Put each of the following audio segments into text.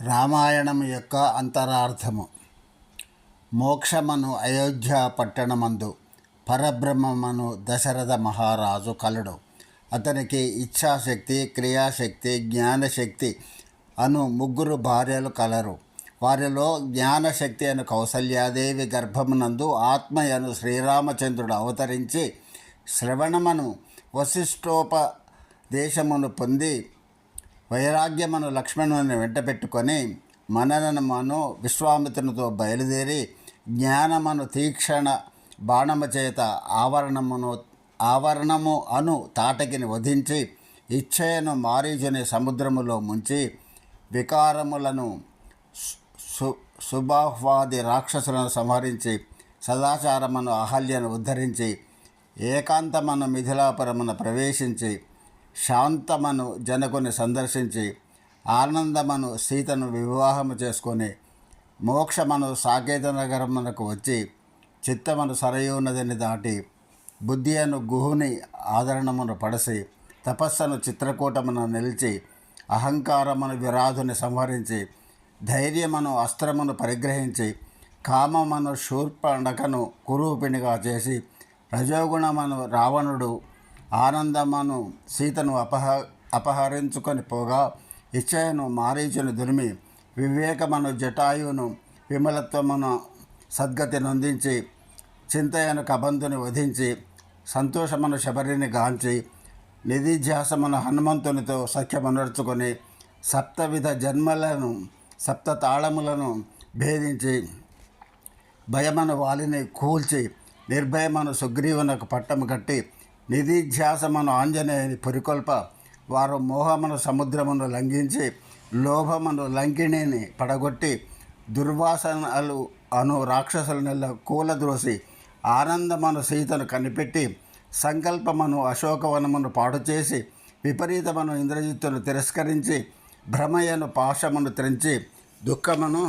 రామాయణం యొక్క అంతరార్థము. మోక్షమను అయోధ్య పట్టణమందు పరబ్రహ్మమను దశరథ మహారాజు కలడు. అతనికి ఇచ్ఛాశక్తి క్రియాశక్తి జ్ఞానశక్తి అను ముగ్గురు భార్యలు కలరు. వారిలో జ్ఞానశక్తి అను కౌసల్యాదేవి గర్భమునందు ఆత్మయను శ్రీరామచంద్రుడు అవతరించి శ్రవణమను వశిష్ఠోపదేశమును పొంది వైరాగ్యమును లక్ష్మణుని వెంట పెట్టుకొని మననమును విశ్వామిత్రునితో బయలుదేరి జ్ఞానమను తీక్షణ బాణము చేత ఆవరణమును ఆవరణము అను తాటకిని వధించి ఇచ్ఛయను మారీచుని సముద్రములో ముంచి వికారములను సు సుబాహ్వాది రాక్షసులను సంహరించి సదాచారమును అహల్యను ఉద్ధరించి ఏకాంతమను మిథిలాపురమును ప్రవేశించి శాంతమను జనకుని సందర్శించి ఆనందమను సీతను వివాహము చేసుకొని మోక్షమను సాకేతనగరమునకు వచ్చి చిత్తమను సరయూ నదిని దాటి బుద్ధి అను గుహుని ఆదరణమును పడసి తపస్సును చిత్రకూటమును నిలిచి అహంకారమును విరాధుని సంహరించి ధైర్యమును అస్త్రమును పరిగ్రహించి కామమును శూర్పణకను కురూపిణిగా చేసి రజోగుణమును రావణుడు ఆనందమను సీతను అపహ అపహరించుకొని పోగా ఇచ్చయను మారీచును దురిమి వివేకమను జటాయువును విమలత్వమును సద్గతి నొందించి చింతయను కబంధుని వధించి సంతోషమును శబరిని గాంచి నిధిధ్యాసమును హనుమంతునితో సఖ్యమనర్చుకొని సప్తవిధ జన్మలను సప్త తాళములను భేదించి భయమను వాలిని కూల్చి నిర్భయమను సుగ్రీవునకు పట్టము కట్టి నిధిధ్యాసమును ఆంజనేయుని పరికల్ప వారు మోహమును సముద్రమును లంఘించి లోభమును లంకిణిని పడగొట్టి దుర్వాసనలు అను రాక్షసుల నెల కూలద్రోసి ఆనందమను సీతను కనిపెట్టి సంకల్పమును అశోకవనమును పాడు చేసి విపరీతమను ఇంద్రజిత్తును తిరస్కరించి భ్రమయను పాశమును త్రించి దుఃఖమును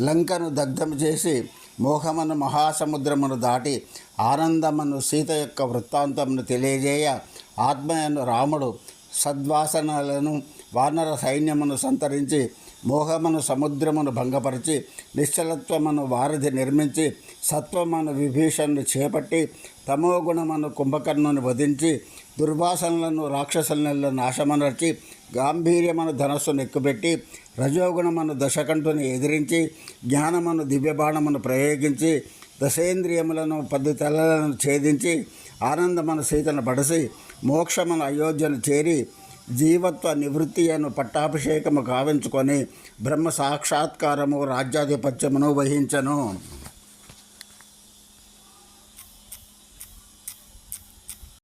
లంకను దగ్ధం చేసి మోహమను మహాసముద్రమును దాటి ఆనందమును సీత యొక్క వృత్తాంతమును తెలియజేయ ఆత్మయను రాముడు సద్వాసనలను వానర సైన్యమును సంతరించి మోహమును సముద్రమును భంగపరిచి నిశ్చలత్వమును వారధి నిర్మించి సత్వమును విభీషణను చేపట్టి తమోగుణమును కుంభకర్ణుని వధించి దుర్వాసనలను రాక్షసులను నాశమనర్చి గాంభీర్యమను ధనస్సును ఎక్కుపెట్టి రజోగుణమును దశకంఠుని ఎదిరించి జ్ఞానమును దివ్యబాణమును ప్రయోగించి దశేంద్రియములను పది తలలను ఛేదించి ఆనందమును సీతను పడసి మోక్షమును అయోధ్యను చేరి జీవత్వ నివృత్తి అను పట్టాభిషేకము కావించుకొని బ్రహ్మ సాక్షాత్కారము రాజ్యాధిపత్యమును వహించను.